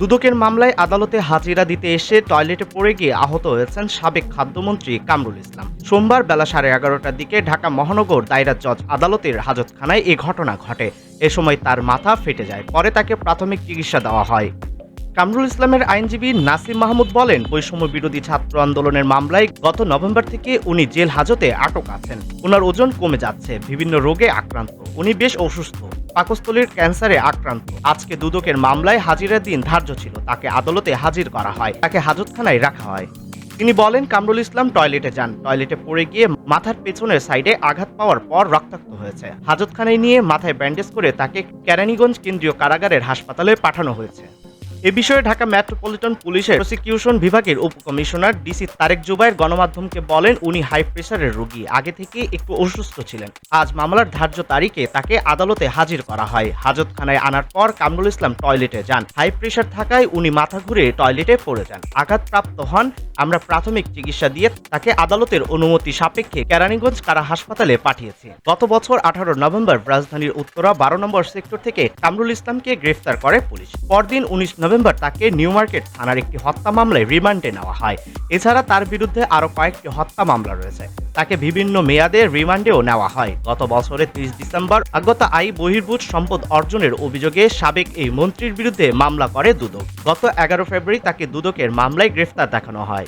দুদকের মামলায় আদালতে হাজিরা দিতে এসে টয়লেটে পড়ে গিয়ে আহত হয়েছেন সাবেক খাদ্যমন্ত্রী কামরুল ইসলাম। সোমবার বেলা সাড়ে এগারোটার দিকে ঢাকা মহানগর দায়রা জজ আদালতের হাজতখানায় এ ঘটনা ঘটে। এ সময় তার মাথা ফেটে যায়, পরে তাকে প্রাথমিক চিকিৎসা দেওয়া হয়। কামরুল ইসলামের আইনজীবী নাসিম মাহমুদ বলেন, বৈষম্য বিরোধী ছাত্র আন্দোলনের মামলায় গত নভেম্বর থেকে উনি জেল হাজতে আটক আছেন। ওনার ওজন কমে যাচ্ছে, বিভিন্ন রোগে আক্রান্ত। উনি বেশ অসুস্থ। পাকস্থলীর ক্যান্সারে আক্রান্ত। আজকে দুদকের মামলায় হাজিরের দিন ধার্য ছিল। তাকে আদালতে হাজির করা হয়। তাকে হাজতখানায় রাখা হয়। তিনি বলেন, কামরুল ইসলাম টয়লেটে যান। টয়লেটে পড়ে গিয়ে মাথার পেছনের সাইডে আঘাত পাওয়ার পর রক্তাক্ত হয়েছে। হাজতখানায় নিয়ে মাথায় ব্যান্ডেজ করে তাকে কেরানীগঞ্জ কেন্দ্রীয় কারাগারের হাসপাতালে পাঠানো হয়েছে। এ বিষয়ে ঢাকা মেট্রোপলিটন পুলিশের প্রসিকিউশন বিভাগের উপকমিশনার ডিসি তারেক জুবাইর গণমাধ্যমকে বলেন, উনি হাই প্রেশারের রোগী। আগে থেকে একটু অসুস্থ ছিলেন। আজ মামলার ধার্য তারিখে তাকে আদালতে হাজির করা হয়। হাজতখানায় আনার পর কামরুল ইসলাম টয়লেটে যান। হাই প্রেশার থাকায় উনি মাথা ঘুরে টয়লেটে পড়ে যান। আঘাতপ্রাপ্ত হন। আমরা প্রাথমিক চিকিৎসা দিয়ে তাকে আদালতের অনুমতি সাপেক্ষে কেরানীগঞ্জ কারা হাসপাতালে পাঠিয়েছি। গত বছর আঠারো নভেম্বর রাজধানীর উত্তরা বারো নম্বর সেক্টর থেকে কামরুল ইসলামকে গ্রেফতার করে পুলিশ। পরদিন উনিশ নভেম্বর তাকে নিউ মার্কেট থানার একটি হত্যা মামলায় রিমান্ডে নেওয়া হয়। এছাড়া তার বিরুদ্ধে আরও কয়েকটি হত্যা মামলা রয়েছে। তাকে বিভিন্ন মেয়াদে রিমান্ডেও নেওয়া হয়। গত বছরের তিরিশ ডিসেম্বর আগত আই বহির্ভূত সম্পদ অর্জনের অভিযোগে সাবেক এই মন্ত্রীর বিরুদ্ধে মামলা করে দুদক। গত এগারো ফেব্রুয়ারি তাকে দুদকের মামলায় গ্রেফতার দেখানো হয়।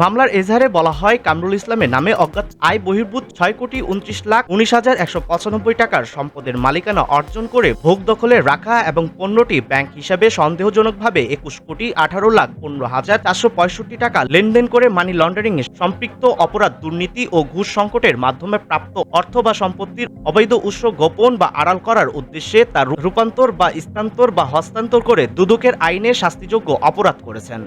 মামলার এজাহারে বলা হয়, কামরুল ইসলামের নামে অজ্ঞাত আয় বহির্ভূত ছয় কোটি উনত্রিশ লাখ উনিশ হাজার একশো পঁচানব্বই টাকার সম্পদের মালিকানা অর্জন করে ভোগ দখলে রাখা এবং পণ্যটি ব্যাংক হিসাবে সন্দেহজনকভাবে একুশ কোটি আঠারো লাখ পনেরো হাজার চারশো পঁয়ষট্টি টাকা লেনদেন করে মানি লন্ডারিং এ সম্পৃক্ত অপরাধ, দুর্নীতি ও ঘুষ সংকটের মাধ্যমে প্রাপ্ত অর্থ বা সম্পত্তির অবৈধ উৎস গোপন বা আড়াল করার উদ্দেশ্যে তার রূপান্তর বা স্থানান্তর বা হস্তান্তর করে দুদকের আইনে শাস্তিযোগ্য অপরাধ করেছেন।